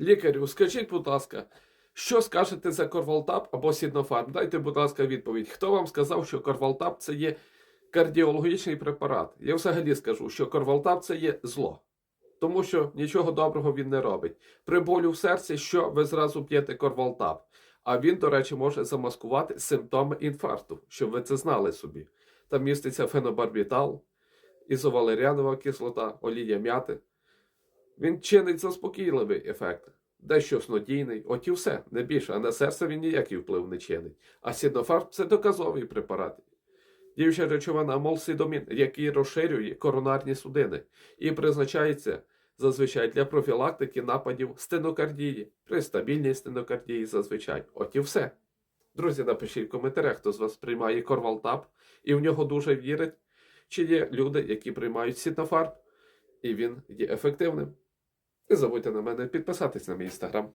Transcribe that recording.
Лікарю, скажіть, будь ласка, що скажете за Корвалтап або Сіднофарм? Дайте, будь ласка, відповідь. Хто вам сказав, що Корвалтап це є кардіологічний препарат? Я взагалі скажу, що Корвалтап це є зло. Тому що нічого доброго він не робить. При болю в серці, що ви зразу п'єте Корвалтап. А він, до речі, може замаскувати симптоми інфаркту, щоб ви це знали собі. Там міститься фенобарбітал, ізовалеріанова кислота, олія м'яти. Він чинить заспокійливий ефект, дещо снодійний, от і все, не більше, а на серце він ніякий вплив не чинить. А сідофарм це доказовий препарат. Діюча речовина амолсидомін, який розширює коронарні судини і призначається зазвичай для профілактики нападів стенокардії, при стабільній стенокардії зазвичай. От і все. Друзі, напишіть в коментарях, хто з вас приймає Корвалтап і в нього дуже вірить, чи є люди, які приймають сітнофарб, і він є ефективним. Не забудьте на мене підписатись на мій інстаграм.